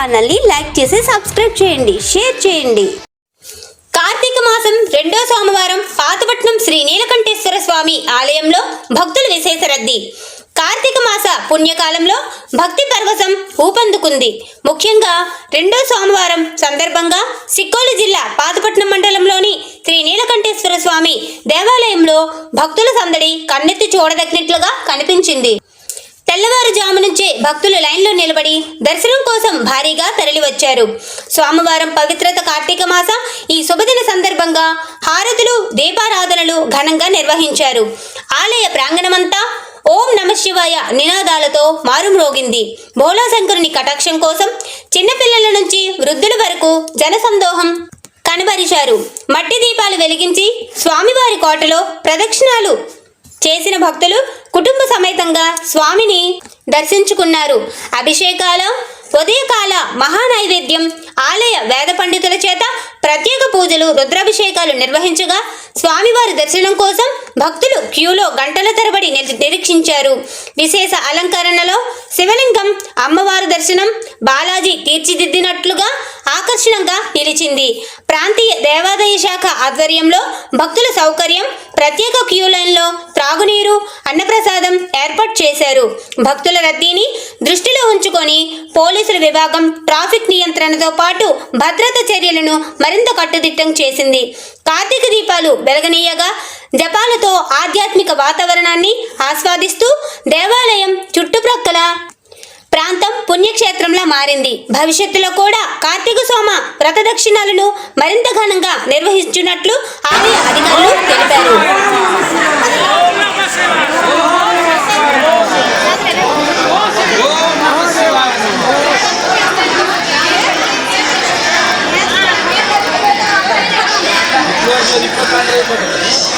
ఛానల్ని లైక్ చేసి సబ్స్క్రైబ్ చేయండి షేర్ చేయండి. కార్తీక మాసం రెండో సోమవారం పాతపట్నం శ్రీ నీలకంఠేశ్వర స్వామి ఆలయంలో భక్తుల విశేష రద్దీ. కార్తీక మాస పుణ్యకాలంలో భక్తి పర్వసం ఊపందుకుంది. ముఖ్యంగా రెండో సోమవారం సందర్భంగా సిక్కోలు జిల్లా పాతపట్నం మండలంలోని శ్రీ నీలకంఠేశ్వర స్వామి దేవాలయంలో భక్తుల సందడి కన్నెత్తి చూడదగినట్లుగా కనిపించింది. తెల్లవారుజాము నుంచే భక్తులు లైన్లో నిలబడి దర్శనం కోసం భారీగా తరలివచ్చారు. సోమవారం పవిత్రత కార్తీక మాస ఈ శుభదిన సందర్భంగా హారతులు దీపారాధనలు ఘనంగా నిర్వహించారు. ఆలయ ప్రాంగణమంతా ఓం నమ శివాయ నినాదాలతో మారుమ్రోగింది. భోలాశంకరుని కటాక్షం కోసం చిన్నపిల్లల నుంచి వృద్ధుల వరకు జనసందోహం కనబరిచారు. మట్టి దీపాలు వెలిగించి స్వామివారి కోటలో ప్రదక్షిణాలు చేసిన భక్తులు కుటుంబ సమేతంగా స్వామిని దర్శించుకున్నారు. అభిషేకాల ఉదయకాల మహానైవేద్యం ఆలయ వేద పండితుల చేత ప్రత్యేక పూజలు రుద్రాభిషేకాలు నిర్వహించగా స్వామివారి దర్శనం కోసం భక్తులు క్యూలో గంటల తరబడి నిరీక్షించారు. విశేష అలంకరణలో శివలింగం అమ్మవారి దర్శనం బాలాజీ తీర్చిదిద్దినట్లుగా ఆకర్షణంగా నిలిచింది. ప్రాంతీయ దేవాదాయ శాఖ ఆధ్వర్యంలో భక్తుల సౌకర్యం ప్రత్యేక క్యూ లైన్లో త్రాగునీరు అన్నప్రసాదం ఏర్పాటు చేశారు. భక్తుల రద్దీని దృష్టిలో ఉంచుకొని పోలీసుల విభాగం ట్రాఫిక్ నియంత్రణతో పాటు భద్రతా చర్యలను మరింత కట్టుదిట్టం చేసింది. కార్తీక దీపాలు వెలగనీయగా జపాలతో ఆధ్యాత్మిక వాతావరణాన్ని ఆస్వాదిస్తూ దేవాలయం చుట్టుప్రక్కల ప్రాంతం పుణ్యక్షేత్రంలా మారింది. భవిష్యత్తులో కూడా కార్తీక సోమ వ్రతదక్షిణాలను మరింత ఘనంగా నిర్వహించున్నట్లు ఆలయ అధికారులు తెలిపారు. ね。